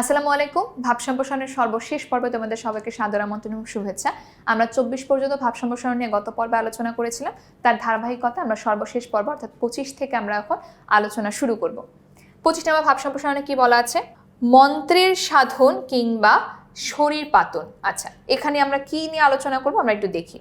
আসসালামু আলাইকুম। ভাব সম্প্রসারণের সর্বশেষ পর্বে তোমাদের সবাইকে সাদর আমন্ত্রণ এবং শুভেচ্ছা। আমরা চব্বিশ পর্যন্ত ভাব সম্প্রসারণ নিয়ে গত পর্বে আলোচনা করেছিলাম। তার ধারাবাহিকতা আমরা সর্বশেষ পর্ব, অর্থাৎ পঁচিশ থেকে আমরা এখন আলোচনা শুরু করব। পঁচিশ নম্বর ভাব সম্প্রসারণে কি বলা আছে? মন্ত্রের সাধন কিংবা শরীর পাতন। আচ্ছা এখানে আমরা কি নিয়ে আলোচনা করব আমরা একটু দেখি।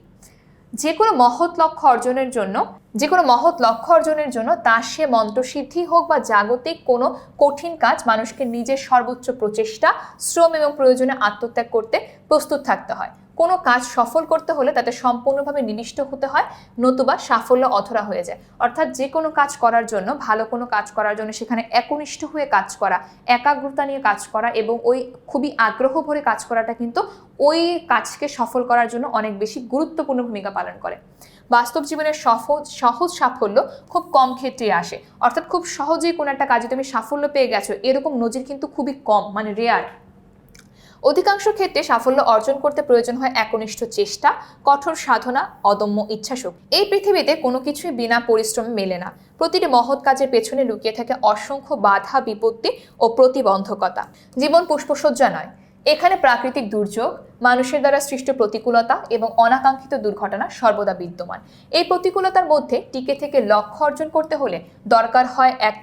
যে কোনো মহৎ লক্ষ্য অর্জনের জন্য যে কোনো মহৎ লক্ষ্য অর্জনের জন্য তা সে মন্ত্রসিদ্ধি হোক বা জাগতিক কোনো কঠিন কাজ, মানুষকে নিজের সর্বোচ্চ প্রচেষ্টা, শ্রম এবং প্রয়োজনে আত্মত্যাগ করতে প্রস্তুত থাকতে হয়। কোনো কাজ সফল করতে হলে তাতে সম্পূর্ণভাবে নিবিষ্ট হতে হয়, নতুবা সাফল্য অধরা হয়ে যায়। অর্থাৎ যে কোনো কাজ করার জন্য, ভালো কোনো কাজ করার জন্য সেখানে একনিষ্ঠ হয়ে কাজ করা, একাগ্রতা নিয়ে কাজ করা এবং ওই খুবই আগ্রহ ভরে কাজ করাটা কিন্তু ওই কাজকে সফল করার জন্য অনেক বেশি গুরুত্বপূর্ণ ভূমিকা পালন করে। বাস্তব জীবনের সহজ সহজ সাফল্য খুব কম ক্ষেত্রে আসে। অর্থাৎ খুব সহজেই কোনো একটা কাজে তুমি সাফল্য পেয়ে গেছো, এরকম নজির কিন্তু খুবই কম মানে রেয়ার অধিকাংশ ক্ষেত্রে সাফল্য অর্জন করতে প্রয়োজন হয় একনিষ্ঠ চেষ্টা, কঠোর সাধনা, অদম্য ইচ্ছাশক্তি। এই পৃথিবীতে কোনো কিছুই বিনা পরিশ্রমে মেলে না। প্রতিটি মহৎ কাজের পেছনে লুকিয়ে থাকে অসংখ্য বাধা, বিপত্তি ও প্রতিবন্ধকতা। জীবন পুষ্পসজ্জা নয়। এখানে প্রাকৃতিক দুর্যোগ, মানুষের দ্বারা সৃষ্ট প্রতিকূলতা এবং অনাকাঙ্ক্ষিত দুর্ঘটনা সর্বদা বিদ্যমান। এই প্রতিকূলতার মধ্যে টিকে থেকে লক্ষ্য অর্জন করতে হলে দরকার হয় এক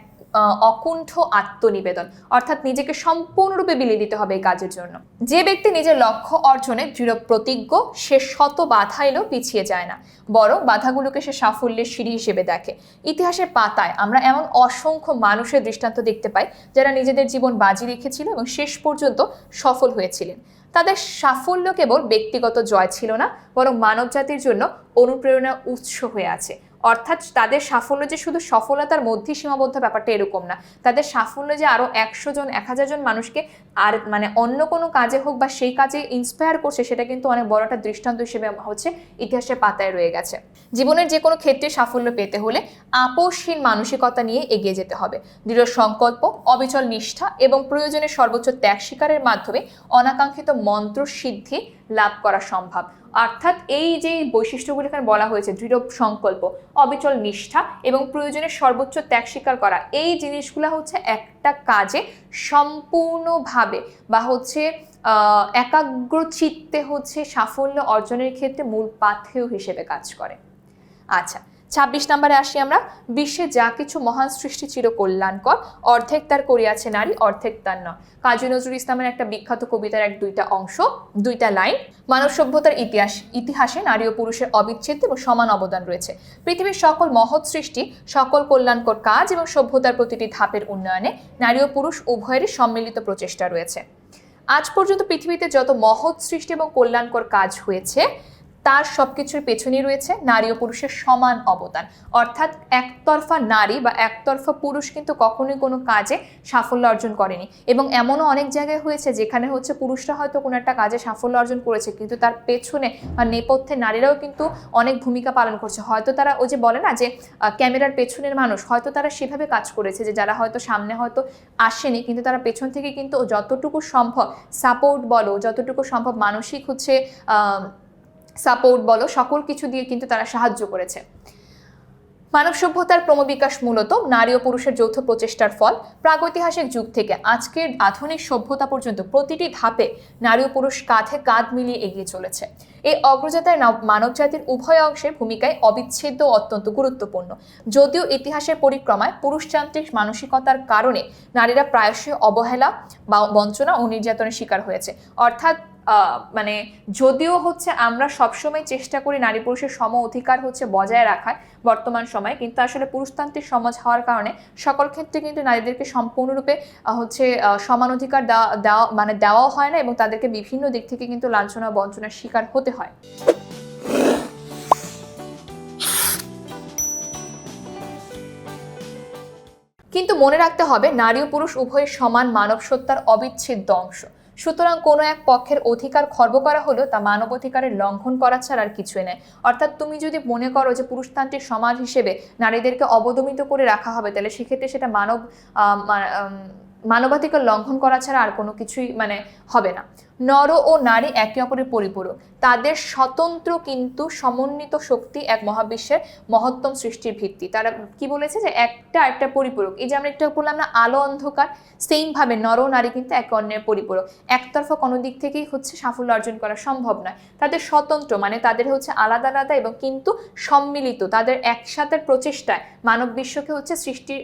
অকুণ্ঠ আত্মনিবেদন, অর্থাৎ নিজেকে সম্পূর্ণরূপে বিলিয়ে দিতে হবে এই কাজের জন্য। যে ব্যক্তি নিজের লক্ষ্য অর্জনে দৃঢ় প্রতিজ্ঞ, সে শত বাধা এলেও পিছিয়ে যায় না। বরং বাধাগুলোকে সে সাফল্যের সিঁড়ি হিসেবে দেখে। ইতিহাসের পাতায় আমরা এমন অসংখ্য মানুষের দৃষ্টান্ত দেখতে পাই, যারা নিজেদের জীবন বাজি রেখেছিল এবং শেষ পর্যন্ত সফল হয়েছিলেন। তাদের সাফল্য কেবল ব্যক্তিগত জয় ছিল না, বরং মানবজাতির জন্য অনুপ্রেরণা উৎস হয়ে আছে। অর্থাৎ তাদের সাফল্য যে শুধু সফলতার মধ্যেই সীমাবদ্ধ ব্যাপারটা এরকম না, তাদের সাফল্য যে আরও একশো জন, এক হাজার জন মানুষকে আর মানে অন্য কোনো কাজে হোক বা সেই কাজে ইন্সপায়ার করছে, সেটা কিন্তু অনেক বড় একটা দৃষ্টান্ত হিসেবে হচ্ছে ইতিহাসের পাতায় রয়ে গেছে। জীবনের যে কোনো ক্ষেত্রে সাফল্য পেতে হলে আপোষহীন মানসিকতা নিয়ে এগিয়ে যেতে হবে। দৃঢ় সংকল্প, অবিচল নিষ্ঠা এবং প্রয়োজনে সর্বোচ্চ ত্যাগ স্বীকারের মাধ্যমে অনাকাঙ্ক্ষিত মন্ত্র সিদ্ধি লাভ করা সম্ভব। অর্থাৎ এই যে বৈশিষ্ট্যগুলি এখানে বলা হয়েছে, দৃঢ় সংকল্প, অবিচল নিষ্ঠা এবং প্রয়োজনে সর্বোচ্চ ত্যাগ স্বীকার করা, এই জিনিসগুলো হচ্ছে একটা কাজে সম্পূর্ণভাবে বা হচ্ছে একাগ্র চিত্তে হচ্ছে সাফল্য অর্জনের ক্ষেত্রে মূল পাথেয় হিসেবে কাজ করে। আচ্ছা ছাব্বিশ নম্বরে আসি আমরা। বিশ্বে যা কিছু মহান সৃষ্টি চির কল্যাণকর অর্ধেক তার করিয়াছে নারী, অর্ধেক তার নয়। কাজী নজরুল ইসলামের একটা বিখ্যাত কবিতার এক দুইটা অংশ, দুইটা লাইন, মানব সভ্যতার ইতিহাস, ইতিহাসে নারী ও পুরুষের অবিচ্ছেদ্য এবং সমান অবদান রয়েছে। পৃথিবীর সকল মহৎ সৃষ্টি, সকল কল্যাণকর কাজ এবং সভ্যতার প্রতিটি ধাপের উন্নয়নে নারী ও পুরুষ উভয়েরই সম্মিলিত প্রচেষ্টা রয়েছে। আজ পর্যন্ত পৃথিবীতে যত মহৎ সৃষ্টি এবং কল্যাণকর কাজ হয়েছে তার সবকিছুর পেছনেই রয়েছে নারী ও পুরুষের সমান অবদান। অর্থাৎ একতরফা নারী বা একতরফা পুরুষ কিন্তু কখনোই কোনো কাজে সাফল্য অর্জন করেনি। এবং এমনও অনেক জায়গায় হয়েছে যেখানে হচ্ছে পুরুষরা হয়তো কোনো একটা কাজে সাফল্য অর্জন করেছে, কিন্তু তার পেছনে বা নেপথ্যে নারীরাও কিন্তু অনেক ভূমিকা পালন করছে। হয়তো তারা ওই যে বলে না যে ক্যামেরার পেছনের মানুষ, হয়তো তারা সেভাবে কাজ করেছে যে যারা হয়তো সামনে হয়তো আসেনি, কিন্তু তারা পেছন থেকে কিন্তু যতটুকু সম্ভব সাপোর্ট বলো, যতটুকু সম্ভব মানসিক হচ্ছে সাপোর্ট, বলো, সকল কিছু দিয়ে কিন্তু তারা সাহায্য করেছে। মানব সভ্যতার ক্রমবিকাশ মূলত নারী ও পুরুষের যৌথ প্রচেষ্টার ফল। প্রাগৈতিহাসিক যুগ থেকে আজকের আধুনিক সভ্যতা পর্যন্ত প্রতিটি ধাপে নারী ও পুরুষ কাঁধে কাঁধ মিলিয়ে এগিয়ে চলেছে। এই অগ্রযাত্রায় মানব জাতির উভয় অংশের ভূমিকায় অবিচ্ছেদ্য অত্যন্ত গুরুত্বপূর্ণ। যদিও ইতিহাসের পরিক্রমায় পুরুষতান্ত্রিক মানসিকতার কারণে নারীরা প্রায়শই অবহেলা বা বঞ্চনা ও নির্যাতনের শিকার হয়েছে। অর্থাৎ মানে যদিও হচ্ছে আমরা সবসময় চেষ্টা করি নারী পুরুষের সম অধিকার হচ্ছে বজায় রাখার বর্তমান সময়ে, কিন্তু আসলে পুরুষতান্ত্রিক সমাজ হওয়ার কারণে সকল ক্ষেত্রে কিন্তু নারীদেরকে সম্পূর্ণরূপে হচ্ছে সমান অধিকার দেওয়া মানে দেওয়াও হয় না এবং তাদেরকে বিভিন্ন দিক থেকে কিন্তু লাঞ্ছনা বঞ্চনার শিকার হতে হয়। কিন্তু মনে রাখতে হবে, নারী ও পুরুষ উভয়ের সমান মানব সত্তার অবিচ্ছেদ্য অংশ। সুতরাং কোনো এক পক্ষের অধিকার খর্ব করা হলো তা মানবাধিকারের লঙ্ঘন করা ছাড়া আর কিছুই নেই অর্থাৎ তুমি যদি মনে করো যে পুরুষতান্ত্রিক সমাজ হিসেবে নারীদেরকে অবদমিত করে রাখা হবে, তাহলে সেক্ষেত্রে সেটা মানব মানবাধিকার লঙ্ঘন করা ছাড়া আর কোনো কিছুই মানে হবে না। নর ও নারী একে অপরের পরিপূরক। তাদের স্বতন্ত্র কিন্তু সমন্বিত শক্তি এক মহাবিশ্বের মহত্তম সৃষ্টির ভিত্তি। তারা কি বলেছে যে একটা একটা পরিপূরক। এই যে আমরা একটু বললাম না, আলো অন্ধকার সেম ভাবে নর নারী কিন্তু একে অন্যের পরিপূরক। একতরফা কোনো দিক থেকেই হচ্ছে সাফল্য অর্জন করা সম্ভব নয়। তাদের স্বতন্ত্র মানে তাদের হচ্ছে আলাদা আলাদা এবং কিন্তু সম্মিলিত। তাদের একসাথে প্রচেষ্টায় মানব বিশ্বকে হচ্ছে সৃষ্টির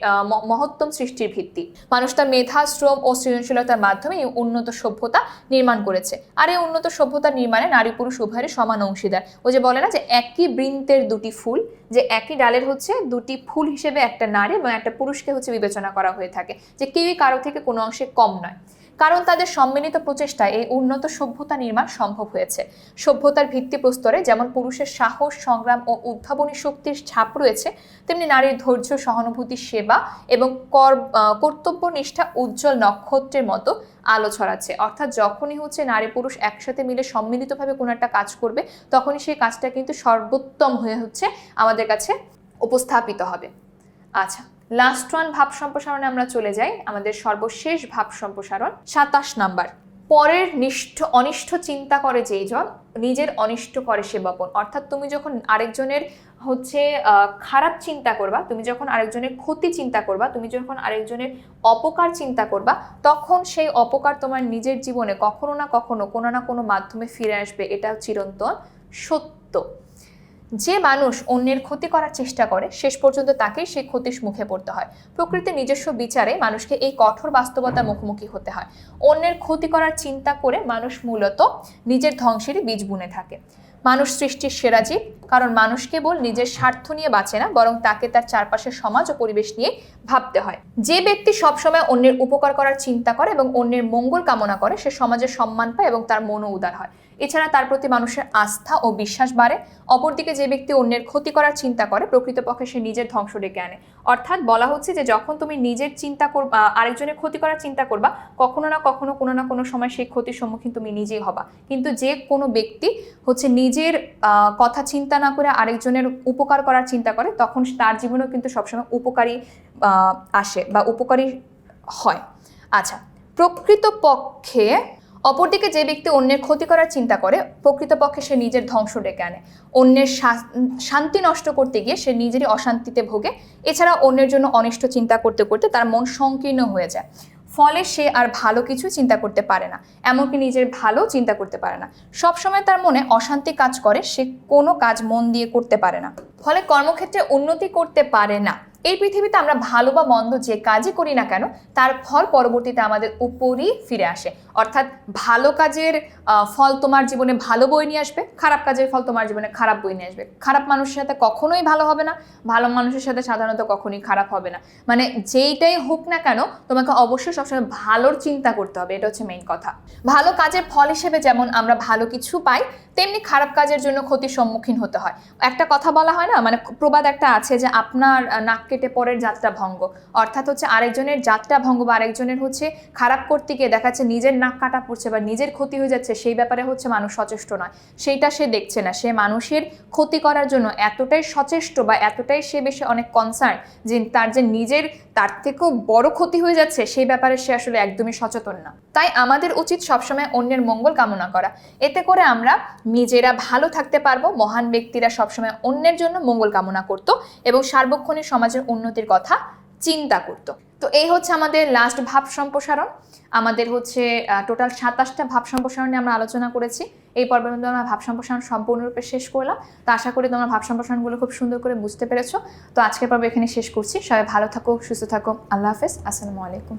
মহত্তম সৃষ্টির ভিত্তি। মানুষ তার মেধা, শ্রম ও সৃজনশীলতার মাধ্যমে উন্নত সভ্যতা নির্মাণ করেছে। আর এই উন্নত সভ্যতা নির্মাণে নারী পুরুষ উভয়ের সমান অংশীদার। ও যে বলে না যে একই বৃন্তের দুটি ফুল, যে একই ডালের হচ্ছে দুটি ফুল হিসেবে একটা নারী এবং একটা পুরুষকে হচ্ছে বিবেচনা করা হয়ে থাকে, যে কেউই কারও থেকে কোনো অংশে কম নয়। কারণ তাদের সম্মিলিত প্রচেষ্টায় এই উন্নত সভ্যতা নির্মাণ সম্ভব হয়েছে। সভ্যতার ভিত্তিপ্রস্তরে যেমন পুরুষের সাহস সংগ্রাম ও উদ্ভাবনী শক্তির ছাপ রয়েছে তেমনি নারীর ধৈর্য সহানুভূতি সেবা এবং কর আহ, কর্তব্যনিষ্ঠা উজ্জ্বল নক্ষত্রের মতো আলো ছড়াচ্ছে। অর্থাৎ যখনই হচ্ছে নারী পুরুষ একসাথে মিলে সম্মিলিতভাবে কোনো একটা কাজ করবে তখনই সেই কাজটা কিন্তু সর্বোত্তম হয়ে হচ্ছে আমাদের কাছে উপস্থাপিত হবে। আচ্ছা লাস্ট ওয়ান ভাব সম্প্রসারণে আমরা চলে যাই। আমাদের সর্বশেষ ভাব সম্প্রসারণ। সাতাশ নাম্বার। পরের নিষ্ঠ অনিষ্ঠ চিন্তা করে যেই জন, নিজের অনিষ্ট করে সে বপন অর্থাৎ তুমি যখন আরেকজনের হচ্ছে খারাপ চিন্তা করবা, তুমি যখন আরেকজনের ক্ষতি চিন্তা করবা, তুমি যখন আরেকজনের অপকার চিন্তা করবা, তখন সেই অপকার তোমার নিজের জীবনে কখনো না কখনো কোনো না কোনো মাধ্যমে ফিরে আসবে। এটা চিরন্তন সত্য। যে মানুষ অন্যের ক্ষতি করার চেষ্টা করে, শেষ পর্যন্ত তাকেই সেই ক্ষতির মুখে পড়তে হয়। প্রকৃতির নিজস্ব বিচারে মানুষকে এই কঠোর বাস্তবতার মুখোমুখি হতে হয়। অন্যের ক্ষতি করার চিন্তা করে মানুষ মূলত নিজের ধ্বংসেরই বীজ বুনে থাকে। মানুষ সৃষ্টির সেরা জীব, কারণ মানুষ কেবল নিজের স্বার্থ নিয়ে বাঁচে না, বরং তাকে তার চারপাশের সমাজ ও পরিবেশ নিয়ে ভাবতে হয়। যে ব্যক্তি সবসময় অন্যের উপকার করার চিন্তা করে এবং অন্যের মঙ্গল কামনা করে, সে সমাজের সম্মান পায় এবং তার মনও উদার হয়। এছাড়া তার প্রতি মানুষের আস্থা ও বিশ্বাস বাড়ে। অপরদিকে যে ব্যক্তি অন্যের ক্ষতি করার চিন্তা করে, প্রকৃতপক্ষে সে নিজের ধ্বংস ডেকে আনে অর্থাৎ বলা হচ্ছে যে, যখন তুমি নিজের চিন্তা করবা আরেকজনের ক্ষতি করার চিন্তা করবা, কখনো না কখনো কোনো না কোনো সময় সেই ক্ষতির সম্মুখীন তুমি নিজেই হবা। কিন্তু যে কোনো ব্যক্তি হচ্ছে নিজের কথা চিন্তা না করে আরেকজনের উপকার করার চিন্তা করে, তখন তার জীবনেও কিন্তু সবসময় উপকারী আসে বা উপকারী হয়। আচ্ছা প্রকৃতপক্ষে অপরদিকে যে ব্যক্তি অন্যের ক্ষতি করার চিন্তা করে, প্রকৃতপক্ষে সে নিজের ধ্বংস ডেকে আনে। অন্যের শান্তি নষ্ট করতে গিয়ে সে নিজেরই অশান্তিতে ভোগে। এছাড়া অন্যের জন্য অনিষ্ট চিন্তা করতে করতে তার মন সংকীর্ণ হয়ে যায়। ফলে সে আর ভালো কিছু চিন্তা করতে পারে না, এমনকি নিজের ভালো চিন্তা করতে পারে না। সবসময় তার মনে অশান্তি কাজ করে, সে কোনো কাজ মন দিয়ে করতে পারে না। ফলে কর্মক্ষেত্রে উন্নতি করতে পারে না। এই পৃথিবীতে আমরা ভালো বা মন্দ যে কাজই করি না কেন, তার ফল পরবর্তীতে আমাদের উপরই ফিরে আসে। অর্থাৎ ভালো কাজের ফল তোমার জীবনে ভালো বই নিয়ে আসবে, খারাপ কাজের ফল তোমার জীবনে খারাপ বই নিয়ে আসবে। খারাপ মানুষের সাথে কখনোই ভালো হবে না, ভালো মানুষের সাথে সাধারণত কখনোই খারাপ হবে না। মানে যেইটাই হোক না কেন, তোমাকে অবশ্যই সবসময় ভালোর চিন্তা করতে হবে, এটা হচ্ছে মেইন কথা। ভালো কাজের ফল হিসেবে যেমন আমরা ভালো কিছু পাই, তেমনি খারাপ কাজের জন্য ক্ষতির সম্মুখীন হতে হয়। একটা কথা বলা হয় না মানে প্রবাদ একটা আছে যে আপনার নাক কেটে পরের যাত্রা ভঙ্গ। অর্থাৎ হচ্ছে আরেকজনের যাত্রা ভঙ্গ বা আরেকজনের হচ্ছে খারাপ করতে গিয়ে দেখা যাচ্ছে নিজের নাক কাটা পড়ছে বা নিজের ক্ষতি হয়ে যাচ্ছে, সেই ব্যাপারে হচ্ছে মানুষ সচেষ্ট নয়। সেইটা সে দেখছে না। সে মানুষের ক্ষতি করার জন্য এতটাই সচেষ্ট বা এতটাই সে বেশি অনেক কনসার্ন যে তার যে নিজের, তার থেকেও বড় ক্ষতি হয়ে যাচ্ছে, সেই ব্যাপারে সে আসলে একদমই সচেতন না। তাই আমাদের উচিত সবসময় অন্যের মঙ্গল কামনা করা। এতে করে আমরা নিজেরা ভালো থাকতে পারব, মহান ব্যক্তিরা সবসময় অন্যের জন্য মঙ্গল কামনা করত এবং সার্বক্ষণিক সমাজের উন্নতির কথা চিন্তা করত। তো এই হচ্ছে আমাদের লাস্ট ভাব সম্প্রসারণ। আমাদের হচ্ছে টোটাল সাতাশটা ভাব সম্প্রসারণ নিয়ে আমরা আলোচনা করেছি। এই পর্বের মধ্যে আমরা ভাব সম্প্রসারণ সম্পূর্ণরূপে শেষ করলাম। তো আশা করি তোমরা ভাব সম্প্রসারণগুলো খুব সুন্দর করে বুঝতে পেরেছ। তো আজকের পর্ব এখানে শেষ করছি। সবাই ভালো থাকো, সুস্থ থাকো। আল্লাহ হাফেজ। আসসালামু আলাইকুম।